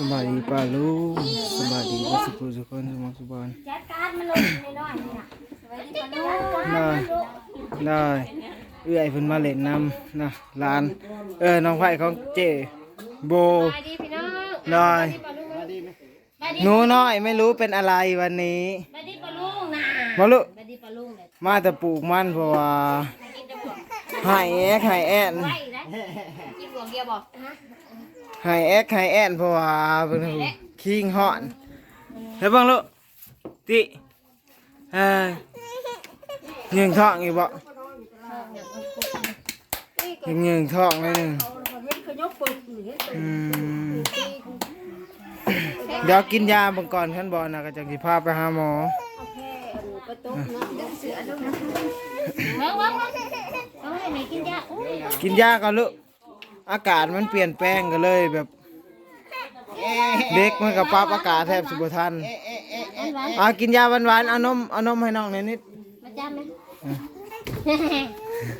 สบายดีป้าลูกสบายดีทุกสุขทุกคนสมองสุบานจัดการมันลงในน้อยนี่นะสวัสดีก่อนลูกได้ได้เอื้อยเพิ่นมาเล่นนำนะหลาน เออน้องไผ่ของเจโบสวัสดีพี่น้องได้หนูน้อยไม่รู้เป็นอะไรวันนี้สวัสดีปลาลุงนะมาลูกสวัสดีปลาลุงเลยมาแต่ปลูกมันเพราะว่ากินจะบอกใหายแอกใหายแอนไว้นะกินบวงเดียวบอกฮะ ใหายแอกใหายแอนเพราะว่าเพิ่นคิงฮอนแล้วเบิ่งลูกติเอ้ยยิงท้องอีกบ่ยิงยิงท้องเลยหนึงอืมเดี๋ยวกินยาเบิ่งก่อนขั้นบอลนะก็จะสิพาไปหาหมอเฮ้ยว้าวเอาให้แม่กินยาอุ้ยกินยาก่อนลูก อากาศมันเปลี่ยนแปลงกันเลยแบบเด็กมันกับปรับอากาศแทบสิบทันหวานเอากินยาหวานๆเอานมเอานมให้น้องหน่อยนิดๆมาจ้าไหม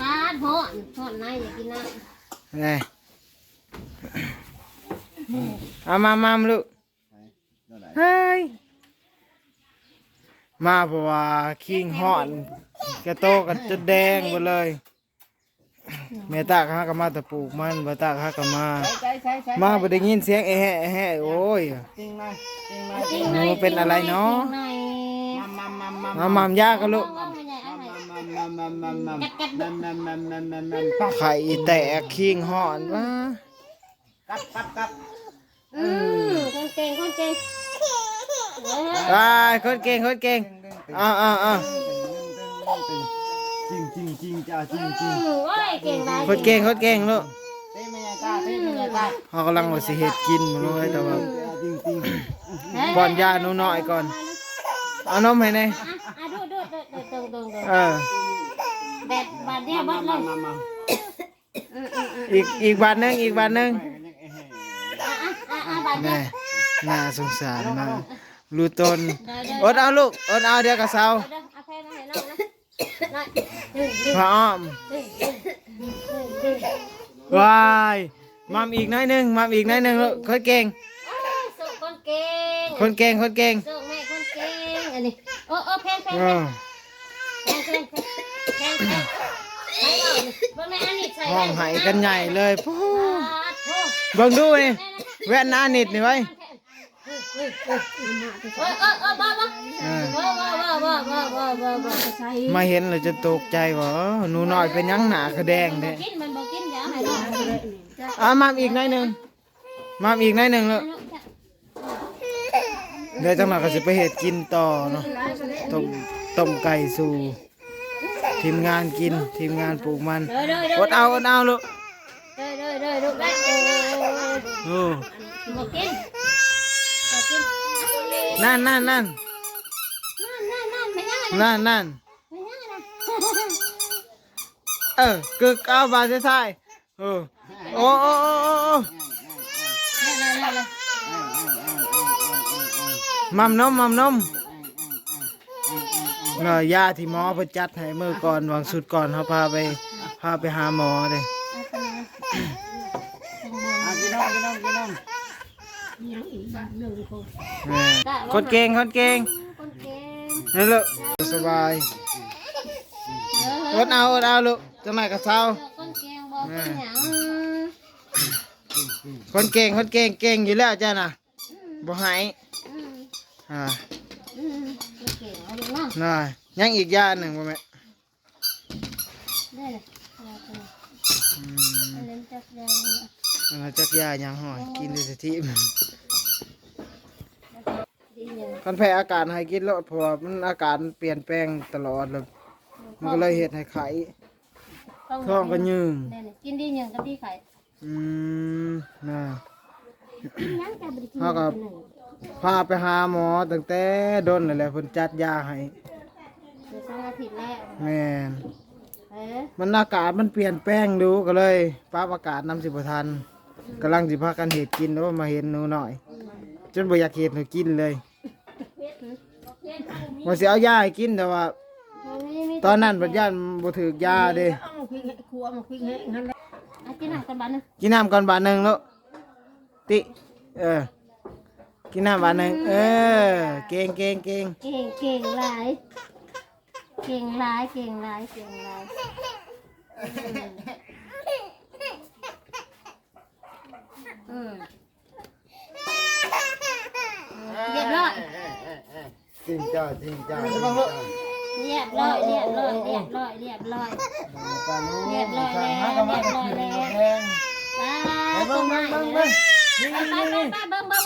ปาดหอนหอนนายอย่ากินน้ำนี่เอามามาลูกเฮ้ยมาเพราะว่าคิงหอนกระโตกันจนแดงหมดเลย แม่ตากฮักก็มาแต่ปลูกมันบ่ตากฮักก็มามาบ่ได้ยินเสียงแอะแหะแอะแหะโอ้ย จริงหนูเป็นอะไรเนาะ จริงหน่อยมามามยากันลูกว่าให้ใหญ่เอาให้กัดกัดดูไข่แตกคิงหอนว่าอืมคนเก่งคนเก่งเออไอ้ายคนเก่งคนเก่งอ้าวอ้าวอ้าว จริงจริงจริงจ้าจริงจอืริงมโอ้ยเก่งได้คนเก่งคนเก่งลูกเต้ไม่ยาตาเต้ไม่ยาตาเขากำลังว่าสิเฮ็ดกินมาเลยแต่ว่าจริงจริงป้อนยาหนูน้อยก่อนเอานมให้หน่อยอะอะดูดูดูดูตรงตรงตรงเออแบบบาดเดียวบาดเลยมามาอืมอืมอืมอีกอีกบาทหนึงอีกบาทหนึงอะอะอะอะบาดเดียแน่วน่าสงสารมากรู้ตนเดี๋ยวเดี๋ยวอดเอาลูกอดเอาเดี๋ยวก็เศร้าเดี๋ยวเอาแพงมาให้น้องนะน้อยดึงดึง พระอ้อมดึงดึงดึงดึงวายมัมอีกหน้อยหนึงมัมอีกหน้อยหนึงลูกคนเก่งอ้าวส่งคนเก่งคนเก่งคนเก่งส่งแม่คนเก่งอันนี้โอ้โอ้แพงแพงเอแพงอแพงแพงแพงแพงแพงใช้เราเนี่ยเบิ่งแม่อันนี้ใส่ห้องไห้กันใหญ่เลยปู๊อ่าโถ่เบิ่งดูนี่แว่นหน้านิดนี่ไว้เออ เออเออเออบ้าบ้าเออบ้าบ้าบ้าบ้าบ้าบ้าบ้าใส่มาเห็นเลยจะตกใจว่าเออหนูน้อยเป็นหยังหนาคือแดงเด้กินมันบอกกินยาให้น้องอะมัมอีกหน้อยหนึงมัมอีกหน้อยหนึงลูกเดี๋ยวจังหวะก็สิไปเฮ็ดกินต่อเนาะต้มต้มไก่สู่ทีมงานกินทีมงานปลูกมันเด้อเด้อเด้ออดเอาอดเอาลูกเด้อเด้อเด้อลูกได้เออโอ้บอกกิน นนั่นนั่นนั่นนั่นนั่นนั่นไม่ยังไงนั่นนั่นไม่ยังไงเออกึกเอาบาดท้ายๆเออโอ้โอ้โอ้โอ้โอ้นั่นนั่นนั่นนั่นมัมนมมัมนมเนาะยาที่หมอเพิ่นจัดให้มื้อก่อนวางสุดก่อนเขาพาไปพาไปหาหมอเด้กินน้องกินน้องกินน้อง แม่คนเก่งคนเก่งคนเก่งนี่ลูกสบายเออดเอาอดเอาลูกจังไหนก็เศร้า คนเก่งบอกเป็นหยังคนเก่งคนเก่งเก่งอยู่แล้วจ้ะน่ะบ่หายอืมอ่าอืมคนเก่งเอาลูกน้องน่ายังอีกยาหนึ่งบ่แม่ได้เลยเอาไปอืมเอาเล่นจักรยานอัน นั้นจักยายังหอยกินได้สติมันดีเนี่ยคันแพ้อากาศให้กินแล้วเพราะว่ามันอากาศมันเปลี่ยนแปลงตลอดเลยมันก็เลยเฮ็ดให้ไข้ท้องก็ยืงได้เลยกินดีเนี่ยกับดีไข่อืมน่ายังจะบริกินเฮาก็พาไปหาหมอตั้งแต่ดนนั่นแหละเพิ่นจัดยาให้เดี๋ยวสองอาทิตย์แล้วแม่นเออมันอากาศมันเปลี่ยนแปลงดูก็เลยปรับอากาศนำสิบ่ทัน กำลังสิพากันเฮ็ดกินแล้วมาเห็นหนูหน่อย จนบ่อยากเฮ็ดให้กินเลยว่าสิเอายาให้กินแต่ว่า ตอนนั้นบัดย่านบ่ถือยาเด้อะกินหนังกันบ้านนึงกินน้ำก่อนบาทหนึงแล้วติ เออ กินน้ำบาทหนึ่งเออ เก่งเก่งเก่งเก่งเก่งหลายเก่งหลายเก่งหลายเก่งหลายอืมเรียบร้อย จริงจ้าจริงจ้าเรียบร้อยเรียบร้อยเรียบร้อยเรียบร้อยเรียบร้อยเรียบร้อยแล้วฮะก็มาตะขึ้นแดงว้าเฮ้ยต้เบิ้นงไม้เบิ้งเลเบิ้งยเบิ้งนี่ไปนี่ไปนี่ไปเบิ้งเบิ้ง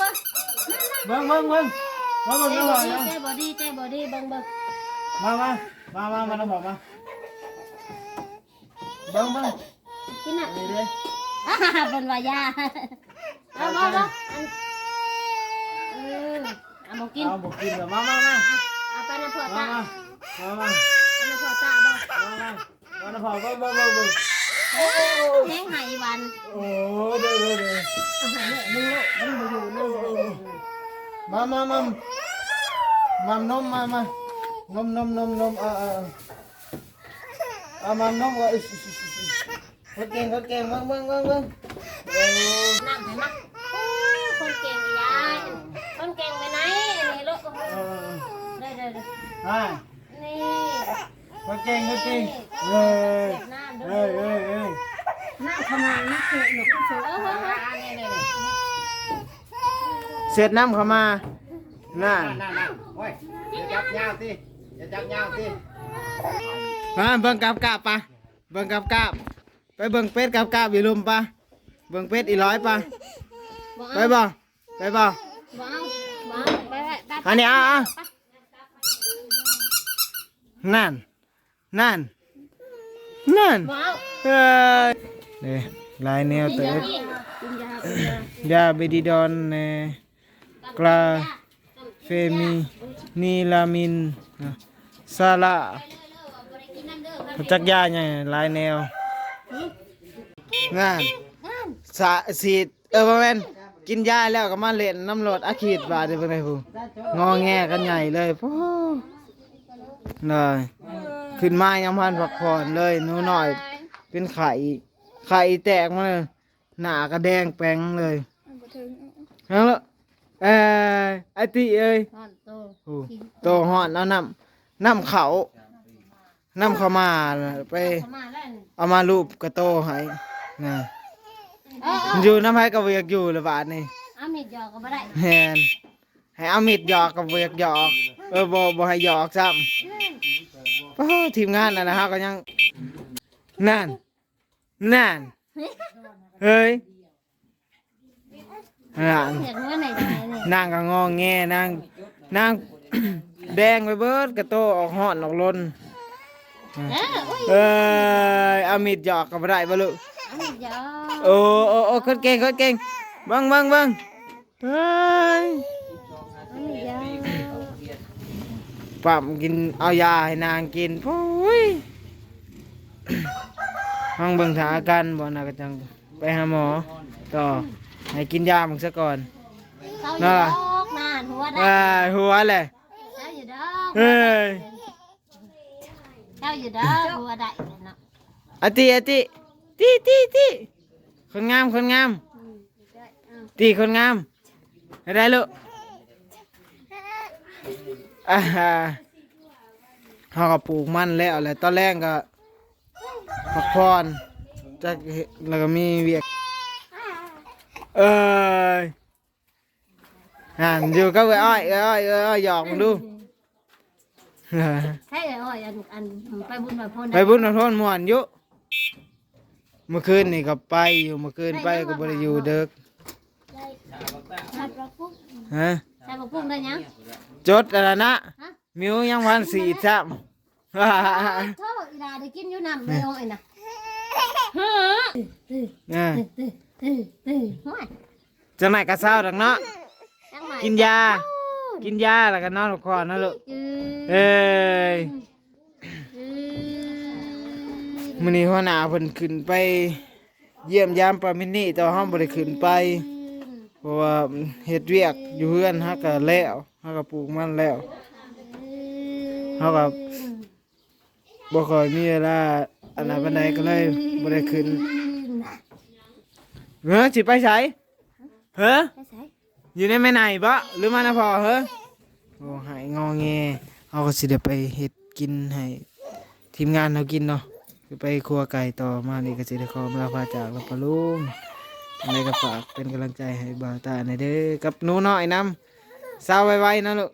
เบิ้งเบิ้งเบิ้งเบิ้งมาเบิ้งใจเบิ้งบอดี้ใจบอดี้เบิ้งเบิ้งมามามามามาน้ำบอกมาเบิ้งเบิ้งกินอะนี่เด้อ่าบนวายาเอามามาอันเออ เอาบอกกินเอาบอกกินเหรอมามามาเอาไปน้ำพอมาตามามามาไปน้ำพอตาบ้างมามามาน้ำบอกเบิ้งเบิ้งเบิ้งเบิ้งแห้งไหวันโอ้เด้อเด้อเด้อเอาหายเนี่ยมึงโลกมึงบ่อยู่นั่นเลยมามามามามนมมามานมนมนมนมเออเออเอามามนมก็อิอิอิอิคนเก่งคนเก่งเบิ้งเบิ้งเบิ้งเบิ้งโอ้นั่งเห็นไหมโอ้คนเก่งยายคนเก่งไปไหนอันนี้ลูก เออ ได้ได้ได้อ่านี่คนเก่งคนเก่งเฮ้ยน้ำด้เฮ้วยเฮ้ยเฮ้ยน้ำขนาดนักเตะหนุกที่สุดเออเฮ้ยเฮ้ยนี่นี่นี่เสร็จน้ำเข้ามาน่านั่นนั่นโอ้ยอย่าจับยาวสิอย่าจับยาวสิมาเบิ่งกับกาบปะเบิ่งกับกาบไปเบิ่งเป็ดกับกาบอยู่ลุมปะเบิ่งเป็ดอีร้อยปะบ่ไปเอาบ่ไปบ่บ่เอาบ่เอาไปไปไป อันนี้อะนั่น นั่น นั่นเอ้ยนี่ลายแนวเต๋ยาอยาเบดิดอนเนกลาเฟมีนีลามินซาลาพจักยาไงลายแนวงานสาสีเออประมาณ กินยาแล้วก็มาเล่นน้ำรดอาขีดบาดเป็นไงพูงอแงกันใหญ่เลยพ่อเลยขึ้นมายังพันผักผ่อนเลยหนูหน่อย เป็นไข่ไข่แตกมาเลยหนากระแดงแปงเลยเอาละเอ้ยไอติเอ้ยโตหอนเอาน้ำน้ำเขาน้ำเขามาไปเข้ามาแล้วนี่เอามารูปกระโตให้นะ ออเอออยู่น้ำให้กับเวียกอยู่ละบาทนี่เอามีดหยอกก็บ่ได้แฮนให้เอามีดหยอกกับเวียกหยอก เออบ่บ่ให้หยอกซ้ำโอ้ทีมงานน่ะนะฮะก็ยังนั่นนั่นเฮ้ยนั่นเห็นว่าไหนไหนนี่นางก็งองแงนางนางแดงไปเบิดกระโตออกห่อนออกลนเอออุ้ยเอ้ยเอามีดหยอกกับได้บ่ลูก โอ้โอ้โอ้คนเก่งคนเก่งบังบังบังเฮ้ยปั๊มกินเอายาให้นางกินโอ้ยห้องเบิ่งถาอาการบ่น่าก็จังไปหาหมอต่อให้กินยามึงซะก่อนเขาอยู่ดอกนานหัวได้หัวเลยเฮ้ยเจ้าอยู่ด้อหัวได้เนาะอติอติ ตีตีตีคนงามคนงามตีคนงามให้ได้ลูกอ่าฮะเขาก็ปลูกมันแล้วแหละตอนแรกก็พักผ่อนจะแล้วก็มีเวียกเอ้ยอ่านอยู่ก็ไอ้อ้อยเอ้ยอ้อยเอ้ยอ้อยหยอกมึงดูใช่เลยอ้อยอันอันไปบุญแบบพนไปบุญนทนม่วนอยู่ เมื่อคืนนี่ก็ไปอยู่เมื่อคืนไปก็บ่ได้อยู่เด็กใส่ปลาปุ๊กฮะใส่ปลาปุ๊กได้ยังจดอะไรนะฮะมิวยังวันสีซ้โทษอีดาได้กินอยู่น้ำเลยอ้อยนะฮะำเนี่ยตื้อตื้อตื้อห้อยจังไหนกระเซ้าดังเนาะจังไหนกินยา กินยาแล้วก็นอนพักผ่อนนะลูกจืดเอ้ยจืด มื้อนี้หัวหน้าเพิ่นขึ้นไป เยี่ยมยามปามินนี่แต่ว่าเฮาบ่ได้ขึ้นไปเพราะว่าเฮ็ดเวียกอยู่เฮือนเฮาก็แล้วเฮาก็ปลูกมันแล้วเฮาก็บ่ค่อยมีเวลาอันนั้นปานใดก็เลยบ่ได้ขึ้นเฮ้อสิไปไสเฮ้ออยู่ในแม่ไหนบ่หรือมานะพอเฮ้อโอ้หายงอแงเอาก็สิเดี๋ยวไปเฮ็ดกินให้ทีมงานเรากินเนาะ คือไปครัวไก่ต่อมานี่ก็สิได้ขอลาพาจากแล้วปะลุงอะไรก็ฝากเป็นกำลังใจให้บ่าวตาในอยเด้อกับหนูน้อยนำเศร้าไวๆนะลูก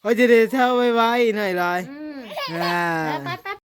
โอ้ยจะได้เศร้าไวๆหน่อยเลยอืมอ่า ไปไป